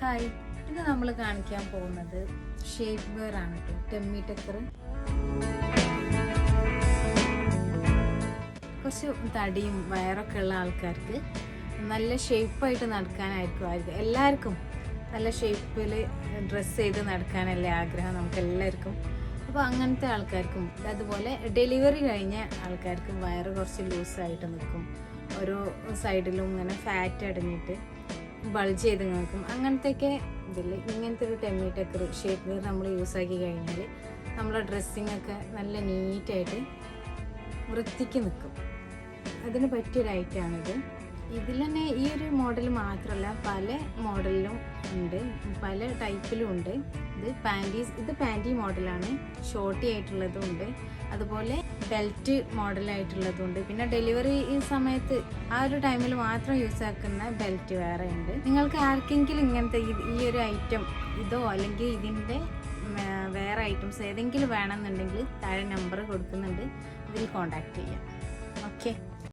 Hi ഇത് നമ്മൾ കാണിക്കാൻ പോകുന്നത് ഷേപ്പ് വെയർ ആണ് കേട്ടോ ടെമ്മി ടെക്കർ കുറച്ച് തടിയും വയറൊക്കെ ഉള്ള ആൾക്കാർക്ക് നല്ല ഷേപ്പായിട്ട് നടക്കാനായിരിക്കും ആയിരിക്കും എല്ലാവർക്കും നല്ല ഷേപ്പിൽ ഡ്രസ്സ് ചെയ്ത് നടക്കാനല്ലേ ആഗ്രഹം നമുക്ക് എല്ലാവർക്കും. അപ്പോൾ അങ്ങനത്തെ ആൾക്കാർക്കും അതുപോലെ ഡെലിവറി കഴിഞ്ഞ ആൾക്കാർക്കും വയറ് കുറച്ച് ലൂസായിട്ട് നിൽക്കും. ഓരോ സൈഡിലും ഇങ്ങനെ ഫാറ്റ് അടങ്ങിയിട്ട് ബൾജ് ചെയ്ത് നോക്കും. അങ്ങനത്തെയൊക്കെ ഇതില്ല ഇങ്ങനത്തെ ഒരു ടെമ്മി ടെക്കർ ഷേപ്പ് നമ്മൾ യൂസ് ആക്കി കഴിഞ്ഞാൽ നമ്മളെ ഡ്രസ്സിങ് ഒക്കെ നല്ല നീറ്റായിട്ട് വൃത്തിക്ക് നിൽക്കും അതിന് പറ്റിയൊരു ഐറ്റമാണിത് ഇതിൽ തന്നെ ഈ ഒരു മോഡൽ മാത്രമല്ല പല മോഡലിലും ഉണ്ട് പല ടൈപ്പിലും ഉണ്ട്. ഇത് പാന്റീസ് ഇത് പാന്റി മോഡലാണ്. ഷോർട്ടി ആയിട്ടുള്ളതും ഉണ്ട് അതുപോലെ ബെൽറ്റ് മോഡലായിട്ടുള്ളതും ഉണ്ട് പിന്നെ ഡെലിവറി ഈ സമയത്ത് ആ ഒരു ടൈമിൽ മാത്രം യൂസ് ആക്കുന്ന ബെൽറ്റ് വേറെ ഉണ്ട് നിങ്ങൾക്ക് ആർക്കെങ്കിലും ഇങ്ങനത്തെ ഈ- ഒരു ഐറ്റം ഇതോ അല്ലെങ്കിൽ ഇതിന്റെ വേറെ ഐറ്റംസ് ഏതെങ്കിലും വേണമെന്നുണ്ടെങ്കിൽ താഴെ നമ്പർ കൊടുക്കുന്നുണ്ട്. ഇതിൽ കോൺടാക്ട് ചെയ്യാം. ഓക്കെ.